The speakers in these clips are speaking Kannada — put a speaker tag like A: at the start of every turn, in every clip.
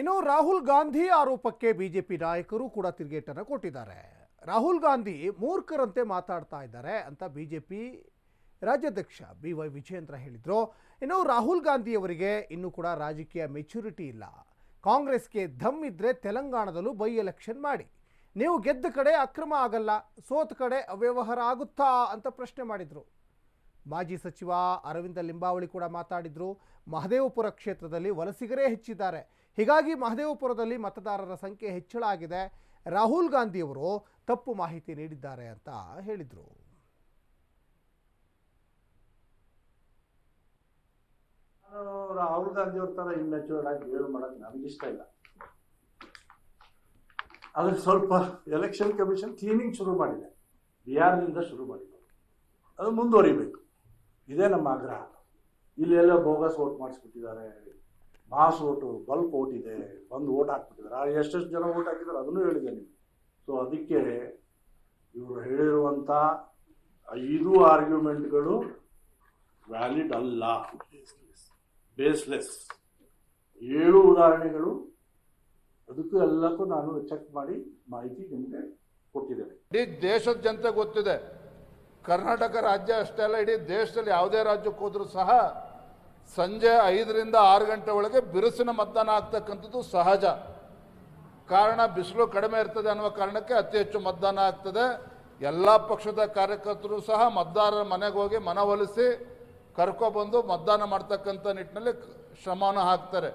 A: ಇನ್ನು ರಾಹುಲ್ ಗಾಂಧಿ ಆರೋಪಕ್ಕೆ ಬಿಜೆಪಿ ನಾಯಕರು ಕೂಡ ತಿರುಗೇಟನ್ನು ಕೊಟ್ಟಿದ್ದಾರೆ. ರಾಹುಲ್ ಗಾಂಧಿ ಮೂರ್ಖರಂತೆ ಮಾತಾಡ್ತಾ ಇದ್ದಾರೆ ಅಂತ ಬಿಜೆಪಿ ರಾಜ್ಯಾಧ್ಯಕ್ಷ ಬಿ ವೈ ವಿಜಯೇಂದ್ರ ಹೇಳಿದರು. ಇನ್ನು ರಾಹುಲ್ ಗಾಂಧಿ ಅವರಿಗೆ ಇನ್ನೂ ಕೂಡ ರಾಜಕೀಯ ಮೆಚುರಿಟಿ ಇಲ್ಲ. ಕಾಂಗ್ರೆಸ್ಗೆ ಧಮ್ ಇದ್ರೆ ತೆಲಂಗಾಣದಲ್ಲೂ ಬೈ ಎಲೆಕ್ಷನ್ ಮಾಡಿ. ನೀವು ಗೆದ್ದ ಕಡೆ ಅಕ್ರಮ ಆಗಲ್ಲ, ಸೋತ ಕಡೆ ಅವ್ಯವಹಾರ ಆಗುತ್ತಾ ಅಂತ ಪ್ರಶ್ನೆ ಮಾಡಿದರು. ಮಾಜಿ ಸಚಿವ ಅರವಿಂದ ಲಿಂಬಾವಳಿ ಕೂಡ ಮಾತಾಡಿದ್ರು. ಮಹದೇವಪುರ ಕ್ಷೇತ್ರದಲ್ಲಿ ವಲಸಿಗರೇ ಹೆಚ್ಚಿದ್ದಾರೆ. ಹೀಗಾಗಿ ಮಹದೇವಪುರದಲ್ಲಿ ಮತದಾರರ ಸಂಖ್ಯೆ ಹೆಚ್ಚಳ ಆಗಿದೆ. ರಾಹುಲ್ ಗಾಂಧಿಯವರು ತಪ್ಪು ಮಾಹಿತಿ ನೀಡಿದ್ದಾರೆ ಅಂತ ಹೇಳಿದರು.
B: ರಾಹುಲ್ ಗಾಂಧಿ ಅವ್ರ ತರ ಇಮ್ಮೆಚೂರ್ಡ್ ಆಗಿ ಮಾಡಕ್ ನನಗೆ ಇಷ್ಟ ಇಲ್ಲ. ಅದ್ರ ಸ್ವಲ್ಪ ಎಲೆಕ್ಷನ್ ಕಮಿಷನ್ ಕ್ಲೀನಿಂಗ್ ಶುರು ಮಾಡಿದೆ. ಬಿಹಾರ್ನಿಂದ ಶುರು ಮಾಡಿದೆ ಅದು ಮುಂದುವರಿಬೇಕು. ಇದೇ ನಮ್ಮ ಆಗ್ರಹ. ಇಲ್ಲೆಲ್ಲ ಬೋಗಸ್ ವೋಟ್ ಮಾಡಿಸ್ಬಿಟ್ಟಿದ್ದಾರೆ. ಮಾಸ್ ಓಟು ಬಲ್ಕ್ ಓಟ್ ಇದೆ, ಬಂದು ಓಟ್ ಹಾಕ್ಬಿಟ್ಟಿದ್ದಾರೆ. ಆ ಎಷ್ಟೆಷ್ಟು ಜನ ಓಟ್ ಹಾಕಿದ್ದಾರೆ ಅದನ್ನು ಹೇಳಿದೆ ನೀವು ಸೊ ಅದಕ್ಕೆ ಇವರು ಹೇಳಿರುವಂಥ ಐದು ಆರ್ಗ್ಯುಮೆಂಟ್ಗಳು ವ್ಯಾಲಿಡ್ ಅಲ್ಲ. ಬೇಸ್ಲೆಸ್. ಏಳು ಉದಾಹರಣೆಗಳು. ಅದಕ್ಕೂ ಎಲ್ಲಕ್ಕೂ ನಾನು ಚೆಕ್ ಮಾಡಿ ಮಾಹಿತಿ ನಿಮಗೆ ಕೊಟ್ಟಿದ್ದೇನೆ.
C: ಇಡೀ ದೇಶದ ಜನತೆ ಗೊತ್ತಿದೆ. ಕರ್ನಾಟಕ ರಾಜ್ಯ ಅಷ್ಟೇ ಅಲ್ಲ, ಇಡೀ ದೇಶದಲ್ಲಿ ಯಾವುದೇ ರಾಜ್ಯಕ್ಕೆ ಹೋದ್ರೂ ಸಹ ಸಂಜೆ ಐದರಿಂದ ಆರು ಗಂಟೆ ಒಳಗೆ ಬಿರುಸಿನ ಮತದಾನ ಆಗ್ತಕ್ಕಂಥದ್ದು ಸಹಜ. ಕಾರಣ ಬಿಸಿಲು ಕಡಿಮೆ ಇರ್ತದೆ ಅನ್ನುವ ಕಾರಣಕ್ಕೆ ಅತಿ ಹೆಚ್ಚು ಮತದಾನ ಆಗ್ತದೆ. ಎಲ್ಲ ಪಕ್ಷದ ಕಾರ್ಯಕರ್ತರು ಸಹ ಮತದಾರರ ಮನೆಗೆ ಹೋಗಿ ಮನವೊಲಿಸಿ ಕರ್ಕೊಬಂದು ಮತದಾನ ಮಾಡ್ತಕ್ಕಂಥ ನಿಟ್ಟಿನಲ್ಲಿ ಶ್ರಮವನ್ನು ಹಾಕ್ತಾರೆ.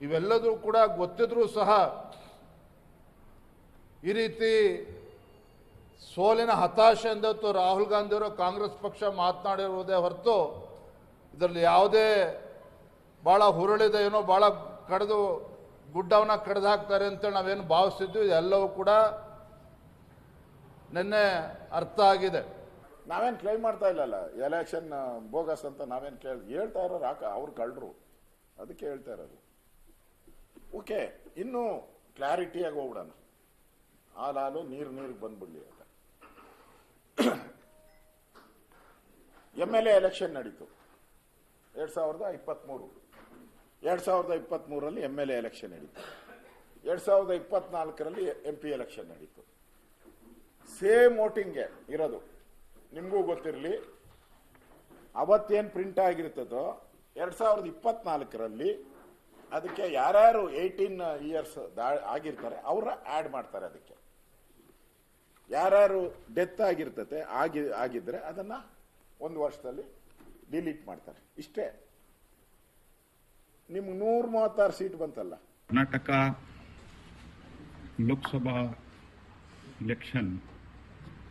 C: ಇವೆಲ್ಲದೂ ಕೂಡ ಗೊತ್ತಿದ್ರೂ ಸಹ ಈ ರೀತಿ ಸೋಲಿನ ಹತಾಶೆ ಎಂದತ್ತು ರಾಹುಲ್ ಗಾಂಧಿಯವರು ಕಾಂಗ್ರೆಸ್ ಪಕ್ಷ ಮಾತನಾಡಿರುವುದೇ ಹೊರತು ಇದರಲ್ಲಿ ಯಾವುದೇ ಭಾಳ ಹುರುಳಿದ, ಏನೋ ಭಾಳ ಕಡಿದು ಗುಡ್ಡವನ್ನ ಕಡ್ದು ಹಾಕ್ತಾರೆ ಅಂತೇಳಿ ನಾವೇನು ಭಾವಿಸ್ತಿದ್ವಿ, ಇದೆಲ್ಲವೂ ಕೂಡ ನಿನ್ನೆ ಅರ್ಥ ಆಗಿದೆ.
D: ನಾವೇನು ಕ್ಲೈಮ್ ಮಾಡ್ತಾ ಇಲ್ಲಲ್ಲ ಎಲೆಕ್ಷನ್ ಬೋಗಸ್ ಅಂತ ನಾವೇನು ಕೇಳಿ, ಹೇಳ್ತಾ ಇರೋರು ಯಾಕ, ಅವ್ರು ಕಳ್ಳರು ಅದಕ್ಕೆ ಹೇಳ್ತಾ ಇರೋದು. ಓಕೆ ಇನ್ನೂ ಕ್ಲಾರಿಟಿಯಾಗಿ ಹೋಗ್ಬಿಡೋಣ. ಹಾಲು ಹಾಲು ನೀರು ನೀರಿಗೆ ಬಂದ್ಬಿಡ್ಲಿ ಅಂತ. ಎಂ ಎಲ್ ಎ ಎಲೆಕ್ಷನ್ ನಡೀತು. ಎರಡು ಸಾವಿರದ ಇಪ್ಪತ್ತ್ಮೂರು ಎರಡು ಸಾವಿರದ ಇಪ್ಪತ್ತ್ಮೂರರಲ್ಲಿ ಎಂ ಎಲ್ ಎ ಎಲೆಕ್ಷನ್ ನಡೀತು. ಎರಡು ಸಾವಿರದ ಇಪ್ಪತ್ನಾಲ್ಕರಲ್ಲಿ ಎಂ ಪಿ ಎಲೆಕ್ಷನ್ ನಡೀತು. ಸೇಮ್ ವೋಟಿಂಗ್ಗೆ ಇರೋದು. ನಿಮಗೂ ಗೊತ್ತಿರಲಿ. ಅವತ್ತೇನು ಪ್ರಿಂಟ್ ಆಗಿರ್ತದೋ, ಎರಡು ಸಾವಿರದ ಇಪ್ಪತ್ನಾಲ್ಕರಲ್ಲಿ ಅದಕ್ಕೆ ಯಾರ್ಯಾರು ಏಯ್ಟೀನ್ ಇಯರ್ಸ್ ಆಗಿರ್ತಾರೆ ಅವರ ಆ್ಯಡ್ ಮಾಡ್ತಾರೆ ಅದಕ್ಕೆ. ಯಾರ್ಯಾರು ಡೆತ್ ಆಗಿರ್ತತೆ, ಆಗಿ, ಆಗಿದ್ರೆ ಅದನ್ನ ಒಂದು ವರ್ಷದಲ್ಲಿ ಡಿಲೀಟ್ ಮಾಡ್ತಾರೆ ಇಷ್ಟೇ ನಿಮ್ಗೆ ನೂರ ಮೂವತ್ತಾರು ಸೀಟ್ ಬಂತಲ್ಲ
E: Karnataka Lok Sabha election,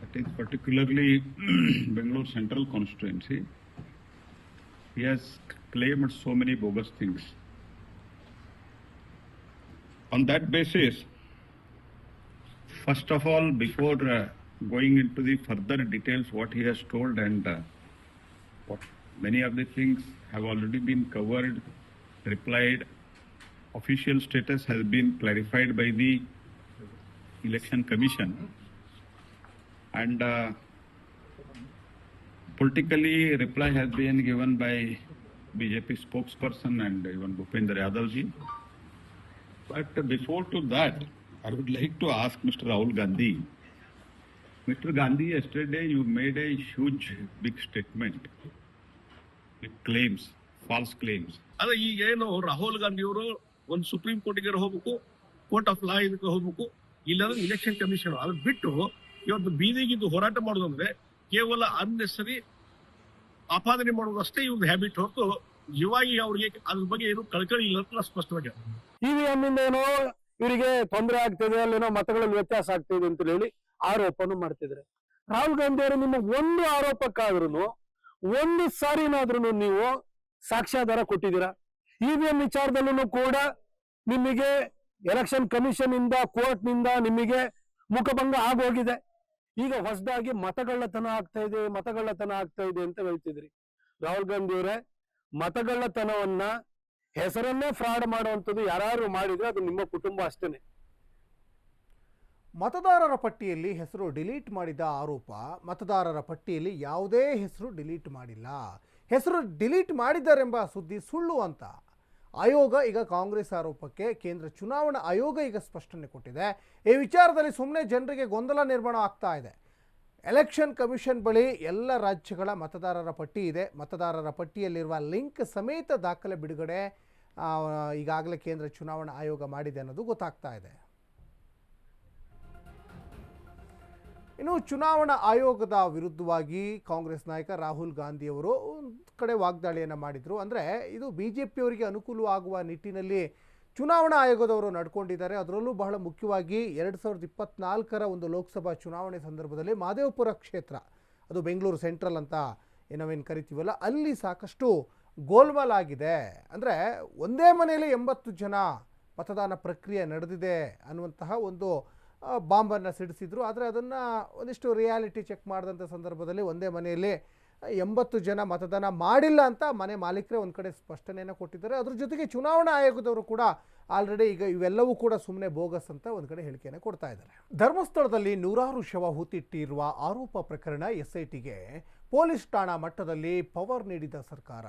E: that is particularly Bangalore Central he has claimed so many bogus things. On that basis, first of all, before uh, going into the further details, what he has told and uh, what many of the things have already been covered, replied, official status has been clarified by the election commission and uh, politically reply has been given by BJP spokesperson and even Bhupendra Yadav ji. But before to that, I would like to ask Mr. Rahul Gandhi. Mr. Gandhi, yesterday you made a huge big statement with false claims.
F: ಅದ ಈಗ ಏನು ರಾಹುಲ್ ಗಾಂಧಿ ಅವರು ಒಂದು ಸುಪ್ರೀಂ ಕೋರ್ಟ್ಗೆ ಹೋಗ್ಬೇಕು ಕೋರ್ಟ್ ಆಫ್ ಲಾ ಇದಕ್ಕೆ ಹೋಗ್ಬೇಕು, ಇಲ್ಲಾಂದ್ರೆ ಇಲೆಕ್ಷನ್ ಕಮಿಷನ್ ಅದನ್ನ ಬಿಟ್ಟು ಇವತ್ತು ಬೀದಿಗಿದ್ದು ಹೋರಾಟ ಮಾಡೋದಂದ್ರೆ ಕೇವಲ ಅನ್ನೆಸರಿ ಆಪಾದನೆ ಮಾಡೋದಷ್ಟೇ ಇವ್ರ ಹ್ಯಾಬಿಟ್ ಹೊರತು ಇವಾಗಿ ಅವ್ರಿಗೆ ಅದ್ರ ಬಗ್ಗೆ ಏನು ಕಳಕಳಿ ಇಲ್ಲ ಅಂತ ಸ್ಪಷ್ಟವಾಗಿ.
G: ಇವಿಎಂ ಇಂದ ಏನೋ ಇವರಿಗೆ ತೊಂದರೆ ಆಗ್ತಿದೆ, ಅಲ್ಲೇನೋ ಮತಗಳಲ್ಲಿ ವ್ಯತ್ಯಾಸ ಆಗ್ತಿದೆ ಅಂತ ಹೇಳಿ ಆರೋಪನೂ ಮಾಡ್ತಿದ್ರೆ ರಾಹುಲ್ ಗಾಂಧಿ ಅವರು ನಿಮ್ಮ ಒಂದು ಆರೋಪಕ್ಕಾದ್ರೂ ಒಂದು ಸಾರಿನಾದ್ರೂ ನೀವು ಸಾಕ್ಷ್ಯಾಧಾರ ಕೊಟ್ಟಿದ್ದೀರಾ? ಇವಿಎಂ ವಿಚಾರದಲ್ಲೂ ಕೂಡ ನಿಮಗೆ ಎಲೆಕ್ಷನ್ ಕಮಿಷನ್ ಇಂದ ಕೋರ್ಟ್ನಿಂದ ನಿಮಗೆ ಮುಖಭಂಗ ಆಗೋಗಿದೆ. ಈಗ ಹೊಸದಾಗಿ ಮತಗಳ್ಳತನ ಆಗ್ತಾ ಇದೆ, ಮತಗಳ್ಳತನ ಆಗ್ತಾ ಇದೆ ಅಂತ ಹೇಳ್ತಿದ್ರಿ. ರಾಹುಲ್ ಗಾಂಧಿ ಅವರೇ, ಮತಗಳ್ಳತನವನ್ನ ಹೆಸರನ್ನೇ ಫ್ರಾಡ್ ಮಾಡುವಂಥದ್ದು ಯಾರು ಮಾಡಿದ್ರೆ ಅದು ನಿಮ್ಮ ಕುಟುಂಬ ಅಷ್ಟೇನೆ.
A: ಮತದಾರರ ಪಟ್ಟಿಯಲ್ಲಿ ಹೆಸರು ಡಿಲೀಟ್ ಮಾಡಿದ ಆರೋಪ. ಮತದಾರರ ಪಟ್ಟಿಯಲ್ಲಿ ಯಾವುದೇ ಹೆಸರು ಡಿಲೀಟ್ ಮಾಡಿಲ್ಲ. ಹೆಸರು ಡಿಲೀಟ್ ಮಾಡಿದ್ದಾರೆಂಬ ಸುದ್ದಿ ಸುಳ್ಳು ಅಂತ. ಆಯೋಗ ಈಗ ಕಾಂಗ್ರೆಸ್ ಆರೋಪಕ್ಕೆ ಕೇಂದ್ರ ಚುನಾವಣಾ ಆಯೋಗ ಈಗ ಸ್ಪಷ್ಟನೆ ಕೊಟ್ಟಿದೆ. ಈ ವಿಚಾರದಲ್ಲಿ ಸುಮ್ಮನೆ ಜನರಿಗೆ ಗೊಂದಲ ನಿರ್ಮಾಣ ಆಗ್ತಾ ಇದೆ. ಎಲೆಕ್ಷನ್ ಕಮಿಷನ್ ಬಳಿ ಎಲ್ಲ ರಾಜ್ಯಗಳ ಮತದಾರರ ಪಟ್ಟಿ ಇದೆ. ಮತದಾರರ ಪಟ್ಟಿಯಲ್ಲಿರುವ ಲಿಂಕ್ ಸಮೇತ ದಾಖಲೆ ಬಿಡುಗಡೆ ಈಗಾಗಲೇ ಕೇಂದ್ರ ಚುನಾವಣಾ ಆಯೋಗ ಮಾಡಿದೆ ಅನ್ನೋದು ಗೊತ್ತಾಗ್ತಾ ಇದೆ. ಇನ್ನು ಚುನಾವಣಾ ಆಯೋಗದ ವಿರುದ್ಧವಾಗಿ ಕಾಂಗ್ರೆಸ್ ನಾಯಕ ರಾಹುಲ್ ಗಾಂಧಿಯವರು ಒಂದು ಕಡೆ ವಾಗ್ದಾಳಿಯನ್ನು ಮಾಡಿದರು. ಅಂದರೆ ಇದು ಬಿ ಜೆ ಪಿಯವರಿಗೆ ಅನುಕೂಲವಾಗುವ ನಿಟ್ಟಿನಲ್ಲಿ ಚುನಾವಣಾ ಆಯೋಗದವರು ನಡ್ಕೊಂಡಿದ್ದಾರೆ. ಅದರಲ್ಲೂ ಬಹಳ ಮುಖ್ಯವಾಗಿ ಎರಡು ಸಾವಿರದ ಇಪ್ಪತ್ನಾಲ್ಕರ ಒಂದು ಲೋಕಸಭಾ ಚುನಾವಣೆ ಸಂದರ್ಭದಲ್ಲಿ ಮಾದೇವಪುರ ಕ್ಷೇತ್ರ, ಅದು ಬೆಂಗಳೂರು ಸೆಂಟ್ರಲ್ ಅಂತ ನಾವೇನು ಕರಿತೀವಲ್ಲ, ಅಲ್ಲಿ ಸಾಕಷ್ಟು ಗೋಲ್ಮಾಲ್ ಆಗಿದೆ. ಅಂದರೆ ಒಂದೇ ಮನೆಯಲ್ಲಿ ಎಂಬತ್ತು ಜನ ಮತದಾನ ಪ್ರಕ್ರಿಯೆ ನಡೆದಿದೆ ಅನ್ನುವಂತಹ ಒಂದು ಬಾಂಬನ್ನು ಸಿಡಿಸಿದ್ರು. ಆದರೆ ಅದನ್ನು ಒಂದಿಷ್ಟು ರಿಯಾಲಿಟಿ ಚೆಕ್ ಮಾಡಿದಂಥ ಸಂದರ್ಭದಲ್ಲಿ ಒಂದೇ ಮನೆಯಲ್ಲಿ ಎಂಬತ್ತು ಜನ ಮತದಾನ ಮಾಡಿಲ್ಲ ಅಂತ ಮನೆ ಮಾಲೀಕರೇ ಒಂದು ಕಡೆ ಸ್ಪಷ್ಟನೆಯನ್ನು ಕೊಟ್ಟಿದ್ದಾರೆ. ಅದ್ರ ಜೊತೆಗೆ ಚುನಾವಣಾ ಆಯೋಗದವರು ಕೂಡ ಆಲ್ರೆಡಿ ಈಗ ಇವೆಲ್ಲವೂ ಕೂಡ ಸುಮ್ಮನೆ ಬೋಗಸ್ ಅಂತ ಒಂದು ಕಡೆ ಹೇಳಿಕೆಯನ್ನು ಕೊಡ್ತಾ ಇದ್ದಾರೆ. ಧರ್ಮಸ್ಥಳದಲ್ಲಿ ನೂರಾರು ಶವ ಹೂತಿಟ್ಟಿರುವ ಆರೋಪ ಪ್ರಕರಣ ಎಸ್ ಐ ಪೊಲೀಸ್ ಠಾಣಾ ಮಟ್ಟದಲ್ಲಿ ಪವರ್ ನೀಡಿದ ಸರ್ಕಾರ.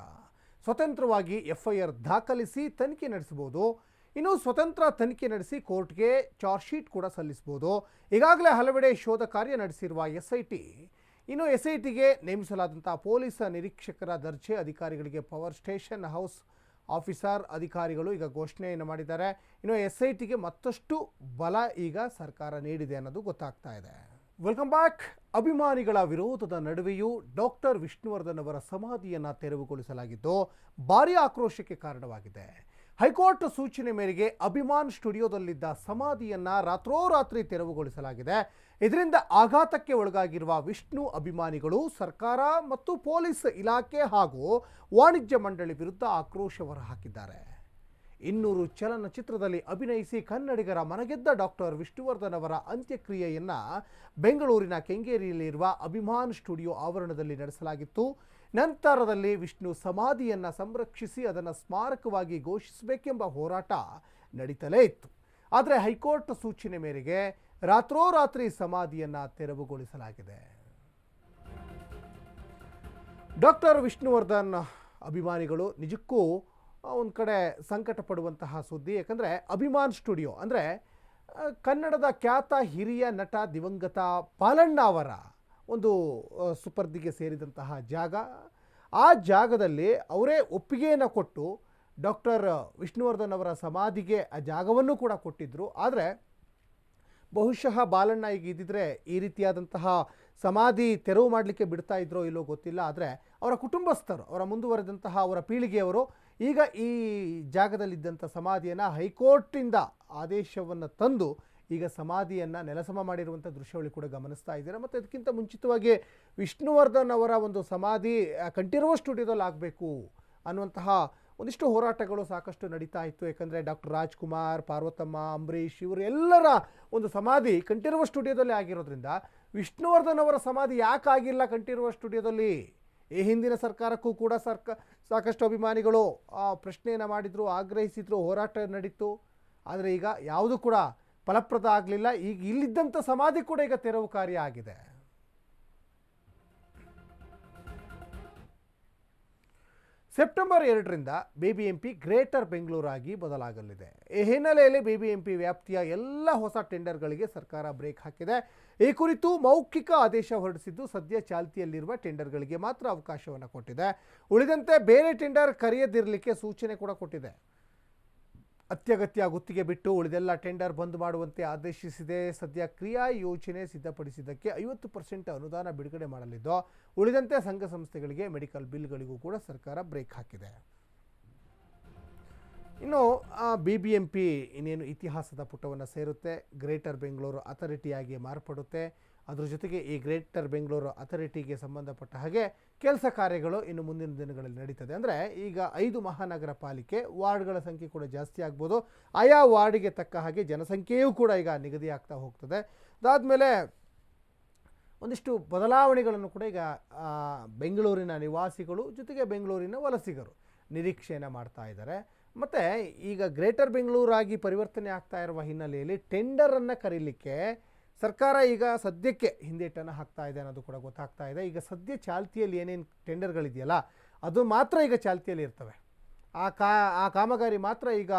A: ಸ್ವತಂತ್ರವಾಗಿ ಎಫ್ಐಆರ್ ದಾಖಲಿಸಿ ತನಿಖೆ ನಡೆಸಬಹುದು. ಇನ್ನು ಸ್ವತಂತ್ರ ತನಿಖೆ ನಡೆಸಿ ಕೋರ್ಟ್ಗೆ ಚಾರ್ಜ್ ಶೀಟ್ ಕೂಡ ಸಲ್ಲಿಸಬಹುದು. ಈಗಾಗಲೇ ಹಲವೆಡೆ ಶೋಧ ಕಾರ್ಯ ನಡೆಸಿರುವ ಎಸ್ಐಟಿ, ಇನ್ನು ಎಸ್ಐಟಿಗೆ ನೇಮಿಸಲಾದಂಥ ಪೊಲೀಸ್ ನಿರೀಕ್ಷಕರ ದರ್ಜೆ ಅಧಿಕಾರಿಗಳಿಗೆ ಪವರ್ ಸ್ಟೇಷನ್ ಹೌಸ್ ಆಫೀಸರ್ ಅಧಿಕಾರಿಗಳು ಈಗ ಘೋಷಣೆಯನ್ನು ಮಾಡಿದ್ದಾರೆ. ಇನ್ನು ಎಸ್ ಐ ಮತ್ತಷ್ಟು ಬಲ ಈಗ ಸರ್ಕಾರ ನೀಡಿದೆ ಅನ್ನೋದು ಗೊತ್ತಾಗ್ತಾ ಇದೆ. Welcome back. ಅಭಿಮಾನಿಗಳ ವಿರೋಧದ ನಡುವೆಯೂ ಡಾಕ್ಟರ್ ವಿಷ್ಣುವರ್ಧನ್ ಅವರ ಸಮಾಧಿಯನ್ನು ತೆರವುಗೊಳಿಸಲಾಗಿದ್ದು, ಭಾರೀ ಆಕ್ರೋಶಕ್ಕೆ ಕಾರಣವಾಗಿದೆ. ಹೈಕೋರ್ಟ್ ಸೂಚನೆ ಮೇರೆಗೆ ಅಭಿಮಾನ್ ಸ್ಟುಡಿಯೋದಲ್ಲಿದ್ದ ಸಮಾಧಿಯನ್ನು ರಾತ್ರೋರಾತ್ರಿ ತೆರವುಗೊಳಿಸಲಾಗಿದೆ. ಇದರಿಂದ ಆಘಾತಕ್ಕೆ ಒಳಗಾಗಿರುವ ವಿಷ್ಣು ಅಭಿಮಾನಿಗಳು, ಸರ್ಕಾರ ಮತ್ತು ಪೊಲೀಸ್ ಇಲಾಖೆ ಹಾಗೂ ವಾಣಿಜ್ಯ ಮಂಡಳಿ ವಿರುದ್ಧ ಆಕ್ರೋಶ ಹೊರಹಾಕಿದ್ದಾರೆ. ಇನ್ನೂರು ಚಲನಚಿತ್ರದಲ್ಲಿ ಅಭಿನಯಿಸಿ ಕನ್ನಡಿಗರ ಮನಗೆದ್ದ ಡಾಕ್ಟರ್ ವಿಷ್ಣುವರ್ಧನ್ ಅವರ ಅಂತ್ಯಕ್ರಿಯೆಯನ್ನು ಬೆಂಗಳೂರಿನ ಕೆಂಗೇರಿಯಲ್ಲಿರುವ ಅಭಿಮಾನ್ ಸ್ಟುಡಿಯೋ ಆವರಣದಲ್ಲಿ ನಡೆಸಲಾಗಿತ್ತು. ನಂತರದಲ್ಲಿ ವಿಷ್ಣು ಸಮಾಧಿಯನ್ನು ಸಂರಕ್ಷಿಸಿ ಅದನ್ನು ಸ್ಮಾರಕವಾಗಿ ಘೋಷಿಸಬೇಕೆಂಬ ಹೋರಾಟ ನಡೀತಲೇ ಇತ್ತು. ಆದರೆ ಹೈಕೋರ್ಟ್ ಸೂಚನೆ ಮೇರೆಗೆ ರಾತ್ರೋರಾತ್ರಿ ಸಮಾಧಿಯನ್ನು ತೆರವುಗೊಳಿಸಲಾಗಿದೆ. ಡಾಕ್ಟರ್ ವಿಷ್ಣುವರ್ಧನ್ ಅಭಿಮಾನಿಗಳು ನಿಜಕ್ಕೂ ಒಂದು ಕಡೆ ಸಂಕಟ ಪಡುವಂತಹ ಸುದ್ದಿ, ಯಾಕಂದರೆ ಅಭಿಮಾನ್ ಸ್ಟುಡಿಯೋ ಅಂದರೆ ಕನ್ನಡದ ಖ್ಯಾತ ಹಿರಿಯ ನಟ ದಿವಂಗತ ಪಾಲಣ್ಣ ಅವರ ಒಂದು ಸುಪರ್ದಿಗೆ ಸೇರಿದಂತಹ ಜಾಗ. ಆ ಜಾಗದಲ್ಲಿ ಅವರೇ ಒಪ್ಪಿಗೆಯನ್ನು ಕೊಟ್ಟು ಡಾಕ್ಟರ್ ವಿಷ್ಣುವರ್ಧನ್ ಅವರ ಸಮಾಧಿಗೆ ಆ ಜಾಗವನ್ನು ಕೂಡ ಕೊಟ್ಟಿದ್ದರು ಆದರೆ ಬಹುಶಃ ಬಾಲಣ್ಣ ಈಗ ಇದ್ದಿದ್ರೆ ಈ ರೀತಿಯಾದಂತಹ ಸಮಾಧಿ ತೆರವು ಮಾಡಲಿಕ್ಕೆ ಬಿಡ್ತಾ ಇದ್ರೋ ಇಲ್ಲೋ ಗೊತ್ತಿಲ್ಲ. ಆದರೆ ಅವರ ಕುಟುಂಬಸ್ಥರು, ಅವರ ಮುಂದುವರೆದಂತಹ ಅವರ ಪೀಳಿಗೆಯವರು ಈಗ ಈ ಜಾಗದಲ್ಲಿದ್ದಂಥ ಸಮಾಧಿಯನ್ನು ಹೈಕೋರ್ಟಿಂದ ಆದೇಶವನ್ನು ತಂದು ಈಗ ಸಮಾಧಿಯನ್ನು ನೆಲಸಮ ಮಾಡಿರುವಂಥ ದೃಶ್ಯಗಳು ಕೂಡ ಗಮನಿಸ್ತಾ ಇದ್ದೀರಾ? ಮತ್ತು ಅದಕ್ಕಿಂತ ಮುಂಚಿತವಾಗಿ ವಿಷ್ಣುವರ್ಧನ್ ಅವರ ಒಂದು ಸಮಾಧಿ ಕಂಠೀರವ ಸ್ಟುಡಿಯೋದಲ್ಲಿ ಆಗಬೇಕು ಅನ್ನುವಂತಹ ಒಂದಿಷ್ಟು ಹೋರಾಟಗಳು ಸಾಕಷ್ಟು ನಡೀತಾ ಇತ್ತು. ಯಾಕಂದರೆ ಡಾಕ್ಟರ್ ರಾಜ್ಕುಮಾರ್, ಪಾರ್ವತಮ್ಮ, ಅಂಬರೀಷ್ ಇವರೆಲ್ಲರ ಒಂದು ಸಮಾಧಿ ಕಂಠೀರವ ಸ್ಟುಡಿಯೋದಲ್ಲಿ ಆಗಿರೋದ್ರಿಂದ ವಿಷ್ಣುವರ್ಧನ್ ಅವರ ಸಮಾಧಿ ಯಾಕೆ ಆಗಿಲ್ಲ ಕಂಠೀರವ ಸ್ಟುಡಿಯೋದಲ್ಲಿ? ಈ ಹಿಂದಿನ ಸರ್ಕಾರಕ್ಕೂ ಕೂಡ ಸರ್ಕ, ಸಾಕಷ್ಟು ಅಭಿಮಾನಿಗಳು ಪ್ರಶ್ನೆಯನ್ನು ಮಾಡಿದರು, ಆಗ್ರಹಿಸಿದರು, ಹೋರಾಟ ನಡೀತು. ಆದರೆ ಈಗ ಯಾವುದೂ ಕೂಡ ಫಲಪ್ರದ ಆಗಲಿಲ್ಲ. ಈಗ ಇಲ್ಲಿದ್ದಂಥ ಸಮಾಧಿ ಕೂಡ ಈಗ ತೆರವು ಕಾರ್ಯ ಆಗಿದೆ. ಸೆಪ್ಟೆಂಬರ್ ಎರಡರಿಂದ ಬಿಬಿಎಂಪಿ ಗ್ರೇಟರ್ ಬೆಂಗಳೂರಾಗಿ ಬದಲಾಗಲಿದೆ. ಈ ಹಿನ್ನೆಲೆಯಲ್ಲಿ ಬಿಬಿಎಂಪಿ ವ್ಯಾಪ್ತಿಯ ಎಲ್ಲ ಹೊಸ ಟೆಂಡರ್ಗಳಿಗೆ ಸರ್ಕಾರ ಬ್ರೇಕ್ ಹಾಕಿದೆ. ಈ ಕುರಿತು ಮೌಖಿಕ ಆದೇಶ ಹೊರಡಿಸಿದ್ದು ಸದ್ಯ ಚಾಲ್ತಿಯಲ್ಲಿರುವ ಟೆಂಡರ್ಗಳಿಗೆ ಮಾತ್ರ ಅವಕಾಶವನ್ನು ಕೊಟ್ಟಿದೆ. ಉಳಿದಂತೆ ಬೇರೆ ಟೆಂಡರ್ ಕರೆಯದಿರಲಿಕ್ಕೆ ಸೂಚನೆ ಕೂಡ ಕೊಟ್ಟಿದೆ. ಅತ್ಯಗತ್ಯ ಗುತ್ತಿಗೆ ಬಿಟ್ಟು ಉಳಿದೆಲ್ಲ ಟೆಂಡರ್ ಬಂದ್ ಮಾಡುವಂತೆ ಆದೇಶಿಸಿದೆ. ಸದ್ಯ ಕ್ರಿಯಾ ಯೋಜನೆ ಸಿದ್ಧಪಡಿಸಿದ್ದಕ್ಕೆ ಐವತ್ತು ಪರ್ಸೆಂಟ್ ಅನುದಾನ ಬಿಡುಗಡೆ ಮಾಡಲಿದ್ದು, ಉಳಿದಂತೆ ಸಂಘ ಸಂಸ್ಥೆಗಳಿಗೆ ಮೆಡಿಕಲ್ ಬಿಲ್ಗಳಿಗೂ ಕೂಡ ಸರ್ಕಾರ ಬ್ರೇಕ್ ಹಾಕಿದೆ. ಇನ್ನು ಬಿ ಬಿ ಎಂ ಇನ್ನೇನು ಇತಿಹಾಸದ ಪುಟವನ್ನು ಸೇರುತ್ತೆ. ಗ್ರೇಟರ್ ಬೆಂಗಳೂರು ಅಥಾರಿಟಿಯಾಗಿ ಮಾರ್ಪಡುತ್ತೆ. ಅದ್ರ ಜೊತೆಗೆ ಈ ಗ್ರೇಟರ್ ಬೆಂಗಳೂರು ಅಥಾರಿಟಿಗೆ ಸಂಬಂಧಪಟ್ಟ ಹಾಗೆ ಕೆಲಸ ಕಾರ್ಯಗಳು ಇನ್ನು ಮುಂದಿನ ದಿನಗಳಲ್ಲಿ ನಡೀತದೆ. ಅಂದರೆ ಈಗ ಐದು ಮಹಾನಗರ ಪಾಲಿಕೆ ವಾರ್ಡ್ಗಳ ಸಂಖ್ಯೆ ಕೂಡ ಜಾಸ್ತಿ ಆಗ್ಬೋದು. ಆಯಾ ವಾರ್ಡ್ಗೆ ತಕ್ಕ ಹಾಗೆ ಜನಸಂಖ್ಯೆಯೂ ಕೂಡ ಈಗ ನಿಗದಿ ಆಗ್ತಾ ಹೋಗ್ತದೆ. ಅದಾದಮೇಲೆ ಒಂದಿಷ್ಟು ಬದಲಾವಣೆಗಳನ್ನು ಕೂಡ ಈಗ ಬೆಂಗಳೂರಿನ ನಿವಾಸಿಗಳು ಜೊತೆಗೆ ಬೆಂಗಳೂರಿನ ವಲಸಿಗರು ನಿರೀಕ್ಷೆಯನ್ನು ಮಾಡ್ತಾ ಇದ್ದಾರೆ. ಮತ್ತು ಈಗ ಗ್ರೇಟರ್ ಬೆಂಗಳೂರಾಗಿ ಪರಿವರ್ತನೆ ಆಗ್ತಾ ಇರುವ ಹಿನ್ನೆಲೆಯಲ್ಲಿ ಟೆಂಡರನ್ನು ಕರೀಲಿಕ್ಕೆ ಸರ್ಕಾರ ಈಗ ಸದ್ಯಕ್ಕೆ ಹಿಂದೇಟನ್ನು ಹಾಕ್ತಾ ಇದೆ ಅನ್ನೋದು ಕೂಡ ಗೊತ್ತಾಗ್ತಾ ಇದೆ. ಈಗ ಸದ್ಯ ಚಾಲ್ತಿಯಲ್ಲಿ ಏನೇನು ಟೆಂಡರ್ಗಳಿದೆಯಲ್ಲ, ಅದು ಮಾತ್ರ ಈಗ ಚಾಲ್ತಿಯಲ್ಲಿ ಇರ್ತವೆ. ಆ ಕಾ, ಆ ಕಾಮಗಾರಿ ಮಾತ್ರ ಈಗ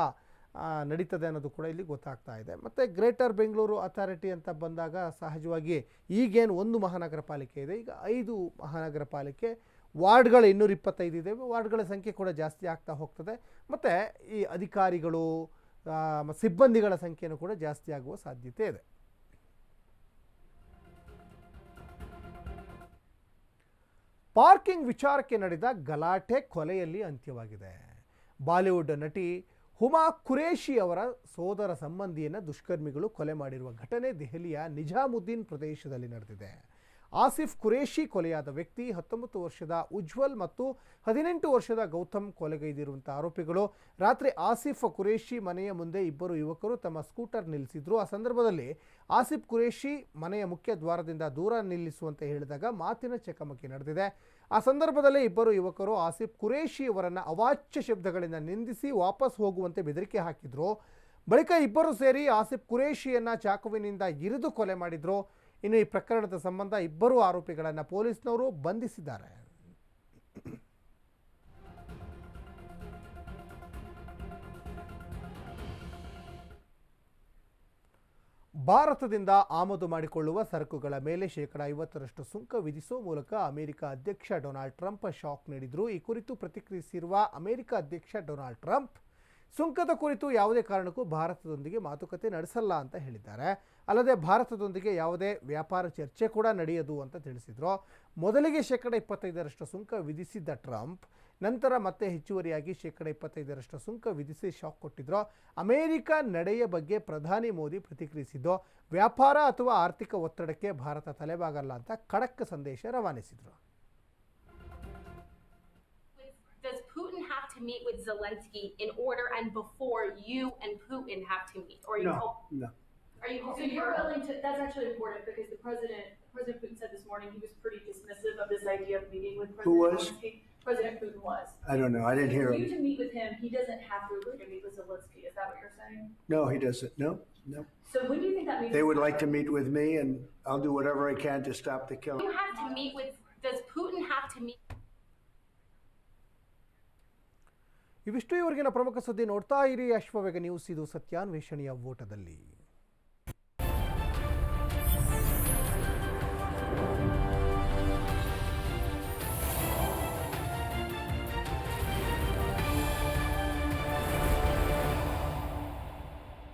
A: ನಡೀತದೆ ಅನ್ನೋದು ಕೂಡ ಇಲ್ಲಿ ಗೊತ್ತಾಗ್ತಾ ಇದೆ. ಮತ್ತು ಗ್ರೇಟರ್ ಬೆಂಗಳೂರು ಅಥಾರಿಟಿ ಅಂತ ಬಂದಾಗ ಸಹಜವಾಗಿ ಈಗೇನು ಒಂದು ಮಹಾನಗರ ಪಾಲಿಕೆ ಇದೆ. ಈಗ ಐದು ಮಹಾನಗರ ಪಾಲಿಕೆ, ವಾರ್ಡ್ಗಳು ಇನ್ನೂರ ಇಪ್ಪತ್ತೈದು ಇದ್ದಾವೆ ವಾರ್ಡ್ಗಳ ಸಂಖ್ಯೆ ಕೂಡ ಜಾಸ್ತಿ ಆಗ್ತಾ ಹೋಗ್ತದೆ. ಮತ್ತು ಈ ಅಧಿಕಾರಿಗಳು ಸಿಬ್ಬಂದಿಗಳ ಸಂಖ್ಯೆಯೂ ಕೂಡ ಜಾಸ್ತಿ ಆಗುವ ಸಾಧ್ಯತೆ ಇದೆ. ಪಾರ್ಕಿಂಗ್ ವಿಚಾರಕ್ಕೆ ನಡೆದ ಗಲಾಟೆ ಕೊಲೆಯಲ್ಲಿ ಅಂತ್ಯವಾಗಿದೆ. ಬಾಲಿವುಡ್ ನಟಿ ಹುಮಾ ಖುರೇಶಿ ಅವರ ಸೋದರ ಸಂಬಂಧಿಯನ್ನು ದುಷ್ಕರ್ಮಿಗಳು ಕೊಲೆ ಮಾಡಿರುವ ಘಟನೆ ದೆಹಲಿಯ ನಿಜಾಮುದ್ದೀನ್ ಪ್ರದೇಶದಲ್ಲಿ ನಡೆದಿದೆ. ಆಸಿಫ್ ಕುರೇಶಿ ಕೊಲೆಯಾದ ವ್ಯಕ್ತಿ, ಹತ್ತೊಂಬತ್ತು ವರ್ಷದ ಉಜ್ವಲ್ ಮತ್ತು ಹದಿನೆಂಟು ವರ್ಷದ ಗೌತಮ್ ಕೊಲೆಗೈದಿರುವಂಥ ಆರೋಪಿಗಳು. ರಾತ್ರಿ ಆಸಿಫ್ ಕುರೇಶಿ ಮನೆಯ ಮುಂದೆ ಇಬ್ಬರು ಯುವಕರು ತಮ್ಮ ಸ್ಕೂಟರ್ ನಿಲ್ಲಿಸಿದ್ರು. ಆ ಸಂದರ್ಭದಲ್ಲಿ ಆಸಿಫ್ ಕುರೇಶಿ ಮನೆಯ ಮುಖ್ಯ ದ್ವಾರದಿಂದ ದೂರ ನಿಲ್ಲಿಸುವಂತೆ ಹೇಳಿದಾಗ ಮಾತಿನ ಚಕಮಕಿ ನಡೆದಿದೆ. ಆ ಸಂದರ್ಭದಲ್ಲಿ ಇಬ್ಬರು ಯುವಕರು ಆಸಿಫ್ ಖುರೇಶಿ ಅವರನ್ನು ಅವಾಚ್ಯ ಶಬ್ದಗಳಿಂದ ನಿಂದಿಸಿ ವಾಪಸ್ ಹೋಗುವಂತೆ ಬೆದರಿಕೆ ಹಾಕಿದ್ರು. ಬಳಿಕ ಇಬ್ಬರು ಸೇರಿ ಆಸಿಫ್ ಕುರೇಶಿಯನ್ನು ಚಾಕುವಿನಿಂದ ಇರಿದು ಕೊಲೆ ಮಾಡಿದ್ರು. ಇನ್ನು ಈ ಪ್ರಕರಣದ ಸಂಬಂಧ ಇಬ್ಬರು ಆರೋಪಿಗಳನ್ನು ಪೊಲೀಸ್ನವರು ಬಂಧಿಸಿದ್ದಾರೆ. ಭಾರತದಿಂದ ಆಮದು ಮಾಡಿಕೊಳ್ಳುವ ಸರಕುಗಳ ಮೇಲೆ ಶೇಕಡ ಐವತ್ತರಷ್ಟು ಸುಂಕ ವಿಧಿಸುವ ಮೂಲಕ ಅಮೆರಿಕ ಅಧ್ಯಕ್ಷ ಡೊನಾಲ್ಡ್ ಟ್ರಂಪ್ ಶಾಕ್ ನೀಡಿದರು. ಈ ಕುರಿತು ಪ್ರತಿಕ್ರಿಯಿಸಿರುವ ಅಮೆರಿಕ ಅಧ್ಯಕ್ಷ ಡೊನಾಲ್ಡ್ ಟ್ರಂಪ್, ಸುಂಕದ ಕುರಿತು ಯಾವುದೇ ಕಾರಣಕ್ಕೂ ಭಾರತದೊಂದಿಗೆ ಮಾತುಕತೆ ನಡೆಸಲ್ಲ ಅಂತ ಹೇಳಿದ್ದಾರೆ. ಅಲ್ಲದೆ ಭಾರತದೊಂದಿಗೆ ಯಾವುದೇ ವ್ಯಾಪಾರ ಚರ್ಚೆ ಕೂಡ ನಡೆಯದು ಅಂತ ತಿಳಿಸಿದರು ಮೊದಲಿಗೆ ಶೇಕಡ ಇಪ್ಪತ್ತೈದರಷ್ಟು ಸುಂಕ ವಿಧಿಸಿದ್ದ ಟ್ರಂಪ್ ನಂತರ ಮತ್ತೆ ಹೆಚ್ಚುವರಿಯಾಗಿ ಶೇಕಡ ಇಪ್ಪತ್ತೈದರಷ್ಟು ಸುಂಕ ವಿಧಿಸಿ ಶಾಕ್ ಕೊಟ್ಟಿದ್ರು ಅಮೆರಿಕ ನಡೆಯ ಬಗ್ಗೆ ಪ್ರಧಾನಿ ಮೋದಿ ಪ್ರತಿಕ್ರಿಯಿಸಿದ್ದು ವ್ಯಾಪಾರ ಅಥವಾ ಆರ್ಥಿಕ ಒತ್ತಡಕ್ಕೆ ಭಾರತ ತಲೆಬಾಗಲ್ಲ ಅಂತ ಖಡಕ್ ಸಂದೇಶ ರವಾನಿಸಿದರು
H: Does Putin have to meet with Zelensky in order and before you and Putin have to meet? Or you
I: No,
H: hope-
I: no.
H: Are you
J: So
H: hoping
J: you're
H: for-
J: willing to, that's actually important because the president, President Putin said this morning he was pretty dismissive of this idea of meeting with
I: Who
J: President
I: was?
J: Zelensky. President Putin was.
I: I don't know. I didn't hear
J: For you
I: him.
J: to meet with him, he doesn't have to agree to meet with Zelensky, is that what you're saying?
I: No, he doesn't. No, no.
J: So when do you think that meeting?
I: They would like to meet with me, and I'll do whatever I can to stop the killing.
H: You have to meet with, does Putin have to meet?
A: ಇವಿಷ್ಟು ಇವರಿಗಿನ ಪ್ರಮುಖ ಸುದ್ದಿ ನೋಡ್ತಾ ಇರಿ ಅಶ್ವವೇಗ ನ್ಯೂಸ್ ಇದು ಸತ್ಯಾನ್ವೇಷಣೆಯ ಓಟದಲ್ಲಿ